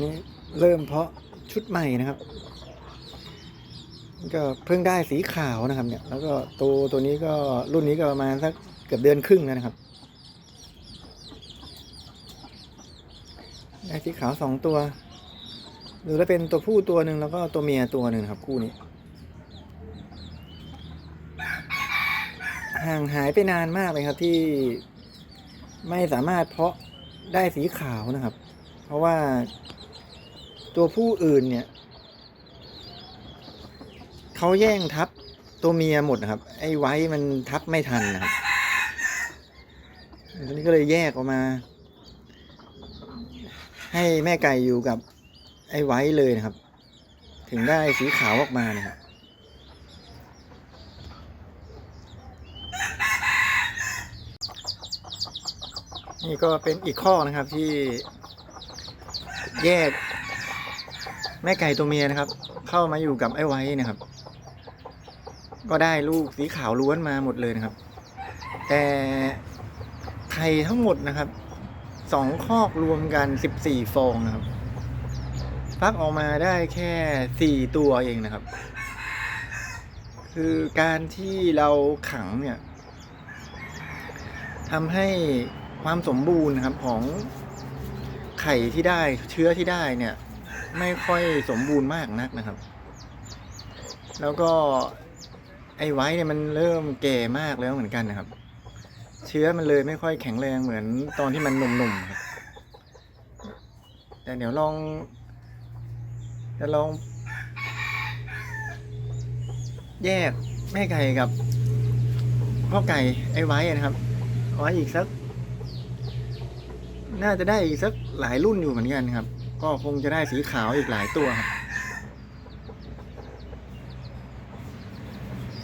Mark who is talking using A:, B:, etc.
A: นี่เริ่มเพาะชุดใหม่นะครับก็เพิ่งได้สีขาวนะครับ เนี่ย แล้วก็ตัวตัวนี้ก็รุ่นนี้ก็ประมาณสักเกือบเดือนครึ่งแล้วนะครับได้สีขาวสองตัวดูแล้วเป็นตัวผู้ตัวหนึ่งแล้วก็ตัวเมียตัวหนึ่งครับ คู่นี้ห่างหายไปนานมากเลยครับที่ไม่สามารถเพาะได้สีขาวนะครับ เพราะว่า ตัวผู้อื่นเนี่ยเขาแย่งทับตัวเมียหมดนะครับ ไอ้ไว้มันทับไม่ทันนะครับตอนนี้ก็เลยแยกออกมา ให้แม่ไก่อยู่กับไอ้ไว้เลยนะครับ ถึงได้สีขาวออกมานะครับนี่ก็เป็นอีกข้อนะครับที่แยก แม่ไก่ตัวเมียนะครับ เข้ามาอยู่กับไอ้ไว้นะครับ ก็ได้ลูกสีขาวล้วนมาหมดเลยนะครับ แต่ไข่ทั้งหมดนะครับสองคอกรวมกันสิบสี่ฟองนะครับฟักออกมาได้แค่สี่ตัวเองนะครับ คือการที่เราขังเนี่ยทำให้ความสมบูรณ์นะครับของไข่ที่ได้เชื้อที่ได้เนี่ย ไม่ค่อยสมบูรณ์มากนักนะครับ แล้วก็ไอ้ไว้เนี่ยมันเริ่มแก่มากแล้วเหมือนกันนะครับ เชื้อมันเลยไม่ค่อยแข็งแรงเหมือนตอนที่มันหนุ่มๆครับแต่เดี๋ยวลองจะลอง แยกแม่ไก่กับพ่อไก่ไอ้ไว้นะครับไว้อีกสัก น่าจะได้อีกสักหลายรุ่นอยู่เหมือนกันครับ ก็คงจะได้สีขาวอีกหลายตัวครับ